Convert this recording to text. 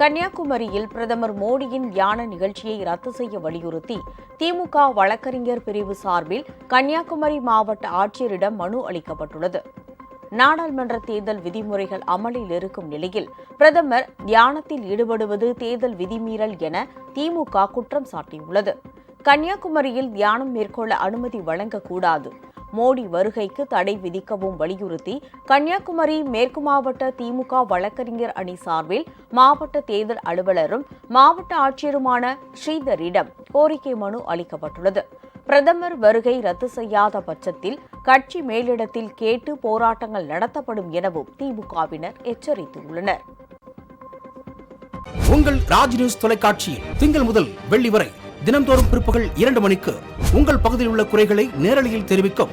கன்னியாகுமரியில் பிரதமர் மோடியின் தியான நிகழ்ச்சியை ரத்து செய்ய வலியுறுத்தி திமுக வழக்கறிஞர் பிரிவு சார்பில் கன்னியாகுமரி மாவட்ட ஆட்சியரிடம் மனு அளிக்கப்பட்டுள்ளது. நாடாளுமன்ற தேர்தல் விதிமுறைகள் அமலில் இருக்கும் நிலையில் பிரதமர் தியானத்தில் ஈடுபடுவது தேர்தல் விதிமீறல் என திமுக குற்றம் சாட்டியுள்ளது. கன்னியாகுமரியில் தியானம் மேற்கொள்ள அனுமதி வழங்கக்கூடாது. மோடி வருகைக்கு தடை விதிக்கவும் வலியுறுத்தி கன்னியாகுமரி மேற்கு மாவட்ட திமுக வழக்கறிஞர் அணி சார்பில் மாவட்ட தேர்தல் அலுவலரும் மாவட்ட ஆட்சியருமான ஸ்ரீதரிடம் கோரிக்கை மனு அளிக்கப்பட்டுள்ளது. பிரதமர் வருகை ரத்து செய்யாத பட்சத்தில் கட்சி மேலிடத்தில் கேட்டு போராட்டங்கள் நடத்தப்படும் எனவும் திமுகவினர் எச்சரித்துள்ளனர். உங்கள் ராஜ் நியூஸ் தொலைக்காட்சியில் திங்கள் முதல் வெள்ளி வரை தினந்தோறும் பிற்பகல் இரண்டு மணிக்கு உங்கள் பகுதியில் உள்ள குறைகளை நேரலையில் தெரிவிக்கும்